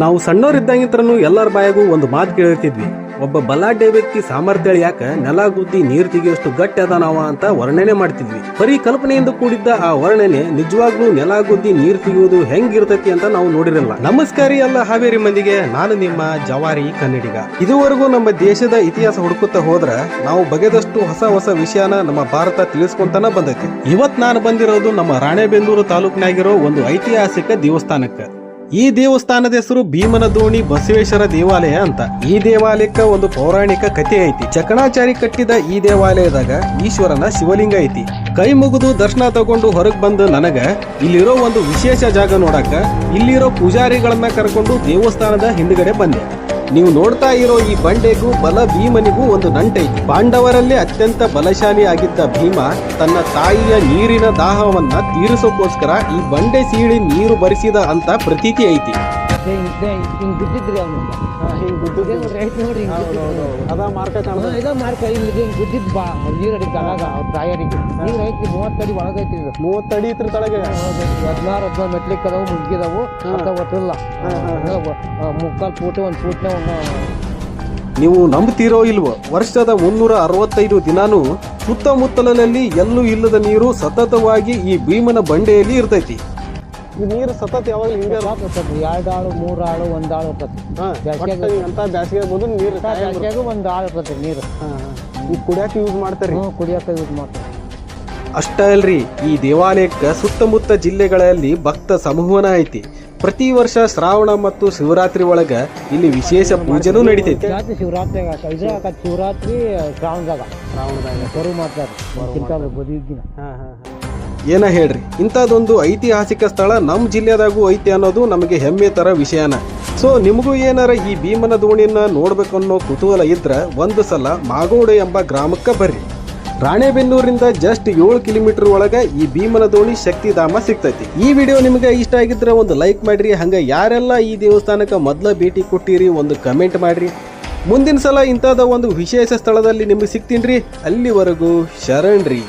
ನಾವು ಸಣ್ಣವರಿದ್ದಂಗಿತ್ರನು ಎಲ್ಲರ ಬಾಯಾಗೂ ಒಂದು ಮಾತು ಕೇಳಿರ್ತಿದ್ವಿ. ಒಬ್ಬ ಬಲಾಢ್ಯ ವ್ಯಕ್ತಿ ಸಾಮರ್ಥ್ಯ ಯಾಕ ನೆಲ ಗುದ್ದಿ ನೀರ್ ತೆಗೆಯುವಷ್ಟು ಗಟ್ಟಿ ಅದಾನವ ಅಂತ ವರ್ಣನೆ ಮಾಡ್ತಿದ್ವಿ. ಬರೀ ಕಲ್ಪನೆಯಿಂದ ಕೂಡಿದ್ದ ಆ ವರ್ಣನೆ ನಿಜವಾಗ್ಲೂ ನೆಲ ಗುದ್ದಿ ನೀರ್ ತೆಗೆಯುವುದು ಹೆಂಗಿರ್ತೈತಿ ಅಂತ ನಾವು ನೋಡಿರಲ್ಲ. ನಮಸ್ಕಾರ ಎಲ್ಲ ಹಾವೇರಿ ಮಂದಿಗೆ, ನಾನು ನಿಮ್ಮ ಜವಾರಿ ಕನ್ನಡಿಗ. ಇದುವರೆಗೂ ನಮ್ಮ ದೇಶದ ಇತಿಹಾಸ ಹುಡುಕುತ್ತಾ ಹೋದ್ರ ನಾವು ಬಗೆದಷ್ಟು ಹೊಸ ಹೊಸ ವಿಷಯನ ನಮ್ಮ ಭಾರತ ತಿಳಿಸ್ಕೊಂತಾನ ಬಂದೈತಿ. ಇವತ್ ನಾನು ಬಂದಿರೋದು ನಮ್ಮ ರಾಣೆಬೆಂದೂರು ತಾಲೂಕಿನಾಗಿರೋ ಒಂದು ಐತಿಹಾಸಿಕ ದೇವಸ್ಥಾನಕ್ಕೆ. ಈ ದೇವಸ್ಥಾನದ ಹೆಸರು ಭೀಮನ ದೋಣಿ ಬಸವೇಶ್ವರ ದೇವಾಲಯ ಅಂತ. ಈ ದೇವಾಲಯಕ್ಕ ಒಂದು ಪೌರಾಣಿಕ ಕಥೆ ಐತಿ. ಚಕಣಾಚಾರಿ ಕಟ್ಟಿದ ಈ ದೇವಾಲಯದಾಗ ಈಶ್ವರನ ಶಿವಲಿಂಗ ಐತಿ. ಕೈ ಮುಗಿದು ದರ್ಶನ ತಗೊಂಡು ಹೊರಗ್ ಬಂದು ನನಗ ಇಲ್ಲಿರೋ ಒಂದು ವಿಶೇಷ ಜಾಗ ನೋಡಾಕ ಇಲ್ಲಿರೋ ಪೂಜಾರಿಗಳನ್ನ ಕರ್ಕೊಂಡು ದೇವಸ್ಥಾನದ ಹಿಂದ್ಗಡೆ ಬಂದೆ. ನೀವು ನೋಡ್ತಾ ಇರೋ ಈ ಬಂಡೆಗೂ ಬಲ ಭೀಮನಿಗೂ ಒಂದು ದಂಡೆ ಪಾಂಡವರಲ್ಲೇ ಅತ್ಯಂತ ಬಲಶಾಲಿ ಆಗಿದ್ದ ಭೀಮ ತನ್ನ ತಾಯಿಯ ನೀರಿನ ದಾಹವನ್ನ ತೀರಿಸೋಕೋಸ್ಕರ ಈ ಬಂಡೆ ಸೀಳಿ ನೀರು ಬರಿಸಿದ ಅಂತ ಪ್ರತೀತಿ ಐತಿ. ಹಿಂಗ್ ಗುದ್ದಿದ್ರಿ ಅವ್ನು. ಇದೇ ನೋಡ್ರಿ ಐತ್ ನೋಡ್ರಿ ಅದ ಗುದ್ದಿದ್ದು. ಹಾ, ಇದ ಮಾರ್ಕ. ಇಲ್ಲಿ ಹಿಂಗ್ ಬಾ. ನೀರು ಅಡಿ ತಳಗ ಅವ್ರ ತಾಯರಿಗೆ ನೀರು ಐತಿ ಮೂವತ್ತಡಿ ಒಳಗೈತಿ ಇದು. ಮೂವತ್ತಡಿ ಇತ್ರ ತಳಗೆ. ಹದಿನಾರು ಹದಿನಾರು ಮೆಟ್ಲಿಕ್ ಅದಾವು ಮುಗ್ಗಿದಾವು ಅಂತ ಗೊತ್ತಿಲ್ಲ. ಮುಕ್ಕಾಲ್ ಫೂಟ್ ಒಂದ್ ಫೂಟ್ನ ಒಂದು ನೀವು ನಂಬ್ತೀರೋ ಇಲ್ವೋ ವರ್ಷದ ಮುನ್ನೂರ ಅರವತ್ತೈದು ದಿನಾನು ಸುತ್ತಮುತ್ತಲಿನಲ್ಲಿ ಎಲ್ಲೂ ಇಲ್ಲದ ನೀರು ಸತತವಾಗಿ ಈ ಭೀಮನ ಬಂಡೆಯಲ್ಲಿ ಇರ್ತೈತಿ. ನೀರು ಸತತ ಯಾವಾಗ ಹಿಂಗೆ ಎರಡು ಆಳು ಮೂರು ಆಳು ಒಂದ್ ಆಳು ಬ್ಯಾಸ್ಗ್ಯಾಗ- ಅಂತ ಬಂದು ನೀರು ಬ್ಯಾಸ್ಗ್ಯಾಗೂ ಒಂದ್ ಆಳು ಇರ್ತೈತಿ ನೀರು. ಈ ಕುಡಿಯಕ್ಕೆ ಯೂಸ್ ಮಾಡ್ತಾರೆ? ಹ್ಞೂ ಕುಡಿಯಕ್ಕೆ ಯೂಸ್ ಮಾಡ್ತಾರೆ ಅಷ್ಟೇ ಅಲ್ರಿ ಈ ದೇವಾಲಯಕ್ಕೆ ಸುತ್ತಮುತ್ತ ಜಿಲ್ಲೆಗಳಲ್ಲಿ ಭಕ್ತ ಸಮೂಹನ ಐತಿ. ಪ್ರತಿ ವರ್ಷ ಶ್ರಾವಣ ಮತ್ತು ಶಿವರಾತ್ರಿ ಒಳಗ ಇಲ್ಲಿ ವಿಶೇಷ ಪೂಜೆನೂ ನಡೀತೈತಿ. ಶಿವರಾತ್ರಿ ಶಿವರಾತ್ರಿ ಶ್ರಾವಣದಾಗ. ಶ್ರಾವಣದಾಗ. ಕರು ಮಾಡ್ತಾರೆ ಏನ ಹೇಳ್ರಿ? ಇಂಥದ್ದೊಂದು ಐತಿಹಾಸಿಕ ಸ್ಥಳ ನಮ್ಮ ಜಿಲ್ಲೆದಾಗೂ ಐತಿ ಅನ್ನೋದು ನಮಗೆ ಹೆಮ್ಮೆ ತರ ವಿಷಯನ. ಸೊ, ನಿಮಗೂ ಏನಾರ ಈ ಭೀಮನ ದೋಣಿಯನ್ನ ನೋಡ್ಬೇಕನ್ನೋ ಕುತೂಹಲ ಇದ್ರೆ ಒಂದು ಸಲ ಮಾಗೋಡು ಎಂಬ ಗ್ರಾಮಕ್ಕೆ ಬರ್ರಿ. ರಾಣೆಬೆನ್ನೂರಿಂದ ಜಸ್ಟ್ ಏಳು ಕಿಲೋಮೀಟರ್ ಒಳಗೆ ಈ ಭೀಮನ ದೋಣಿ ಶಕ್ತಿಧಾಮ ಸಿಗ್ತೈತಿ. ಈ ವಿಡಿಯೋ ನಿಮಗೆ ಇಷ್ಟ ಆಗಿದ್ರೆ ಒಂದು ಲೈಕ್ ಮಾಡ್ರಿ. ಹಂಗೆ ಯಾರೆಲ್ಲ ಈ ದೇವಸ್ಥಾನಕ್ಕೆ ಮೊದಲ ಭೇಟಿ ಕೊಟ್ಟಿರಿ ಒಂದು ಕಮೆಂಟ್ ಮಾಡ್ರಿ. ಮುಂದಿನ ಸಲ ಇಂಥದ ಒಂದು ವಿಶೇಷ ಸ್ಥಳದಲ್ಲಿ ನಿಮಗೆ ರೀ. ಅಲ್ಲಿವರೆಗೂ ಶರಣ್ರಿ